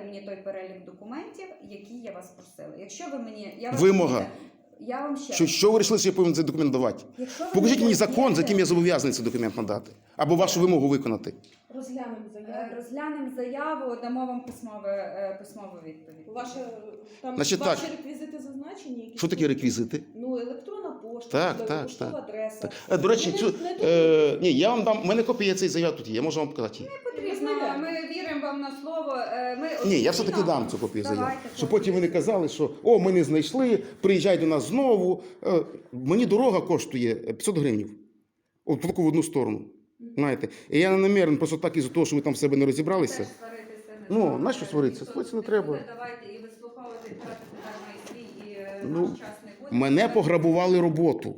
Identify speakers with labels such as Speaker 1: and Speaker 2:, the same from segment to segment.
Speaker 1: надайте мені той перелік документів, які я вас просила. Якщо ви мені я вас
Speaker 2: Вимога.
Speaker 1: я вам ще
Speaker 2: Що, що ви вирішили, що я повинен цей документ давати?
Speaker 1: Якщо ви
Speaker 2: Покажіть мені закон, за яким я зобов'язаний цей документ надати. Або вашу вимогу виконати.
Speaker 3: Розглянемо
Speaker 1: Е,
Speaker 3: заяву.
Speaker 1: Розглянемо заяву, дамо вам письмове, е, письмову відповідь.
Speaker 3: Ваша, там
Speaker 2: Значить,
Speaker 3: ваші
Speaker 2: так.
Speaker 3: реквізити зазначені? Які
Speaker 2: Що такі реквізити?
Speaker 3: Ну, електронна пошта,
Speaker 2: Так, так,
Speaker 3: поштова
Speaker 2: так,
Speaker 3: адреса.
Speaker 2: Так. Е, До речі, цю,
Speaker 3: не- не
Speaker 2: е, ні, я вам дам. У мене копія цієї заяви тут є, я можу вам показати її.
Speaker 1: Потрібно, ми віримо вам на слово. е, Ми
Speaker 2: Ні, я все-таки дам цю копію заяви.
Speaker 1: Давайте
Speaker 2: Щоб потім ви не казали, що о, ми не знайшли, приїжджай до нас знову. Е, Мені дорога коштує 500 гривень. От таку в одну сторону. Знаєте, і я не намірен просто так із-за того, що ви там в себе не розібралися.
Speaker 1: Теж сваритися не
Speaker 2: Ну,
Speaker 1: треба.
Speaker 2: нащо сваритися? Сваритися не
Speaker 1: не
Speaker 2: треба.
Speaker 1: Давайте і вислуховувати тепер свій і е,
Speaker 2: Ну,
Speaker 1: наш час не буде.
Speaker 2: Мене пограбували роботу.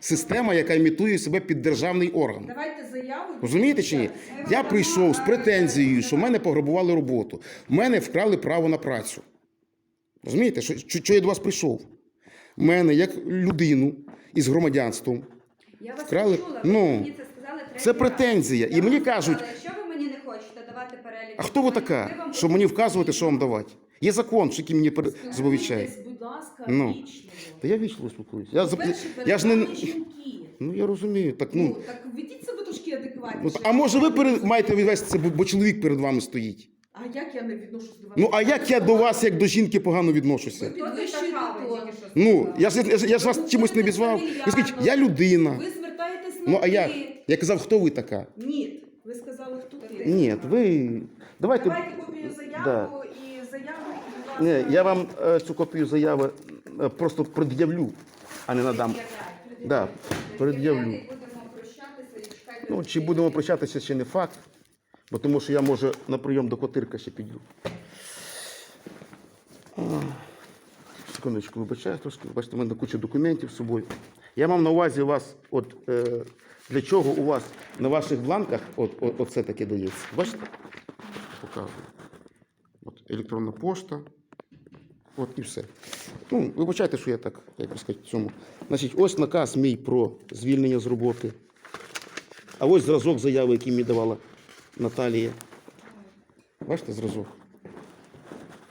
Speaker 2: Система, яка імітує себе під державний орган.
Speaker 3: Давайте заяву.
Speaker 2: Розумієте чи ні? Я прийшов з претензією, що в мене пограбували роботу. В мене вкрали право на працю. Розумієте, що, що, що я до вас прийшов? Мене, як людину із громадянством,
Speaker 1: Я вас
Speaker 2: вкрали-
Speaker 1: почула, ви
Speaker 2: ну,
Speaker 1: мені це сказали третій
Speaker 2: це
Speaker 1: раз.
Speaker 2: претензія.
Speaker 1: Я
Speaker 2: І мені
Speaker 1: вам сказала,
Speaker 2: кажуть,
Speaker 1: якщо ви мені не хочете давати перелік.
Speaker 2: а хто ви така, щоб мені вказувати, що вам давати? Є закон, що який мені пер- зобов'язає.
Speaker 3: Ласка,
Speaker 2: Ну.
Speaker 3: вічливо.
Speaker 2: Та я вічливо спілкуюся. Я, зап...
Speaker 3: Перші
Speaker 2: я ж не.
Speaker 3: жінки.
Speaker 2: Ну я розумію. Так,
Speaker 3: Ну,
Speaker 2: ну,
Speaker 3: так ведіть себе трошки адекватніше.
Speaker 2: ну, а може ви перед... маєте відвести це, бо, бо чоловік перед вами стоїть?
Speaker 3: А як я не відношусь до вас?
Speaker 2: Ну а як я до вас, як до жінки, погано відношуся?
Speaker 3: Ви підвищуєте тон.
Speaker 2: Ну, я ж, я, ж- я ж вас чимось не обізвав. Ви скажіть, я людина.
Speaker 3: Ви звертаєтесь на
Speaker 2: Ну а я,
Speaker 3: ти.
Speaker 2: я казав, хто ви така?
Speaker 3: Ні. Ви сказали, хто ти.
Speaker 2: Ні, ви. Давайте.
Speaker 3: Давайте копію заяву
Speaker 2: Да.
Speaker 3: і заяву,
Speaker 2: Ні, я вам е, цю копію заяви е, просто пред'явлю, а не надам. Да, пред'явлю.
Speaker 1: Будемо прощатися і.
Speaker 2: Ну, чи будемо прощатися, ще не факт. Бо тому що я може на прийом до котирка ще піду. А, Секундочку, вибачаю трошки. Бачите, в мене куча документів з собою. Я мав на увазі вас, от е, для чого у вас на ваших бланках от, от, оце таке дається. Бачите? Показую. От електронна пошта. От і все. Ну, вибачайте, що я так, як би сказати, цьому. Значить, ось наказ мій про звільнення з роботи. А ось зразок заяви, який мені давала Наталія. Бачите зразок?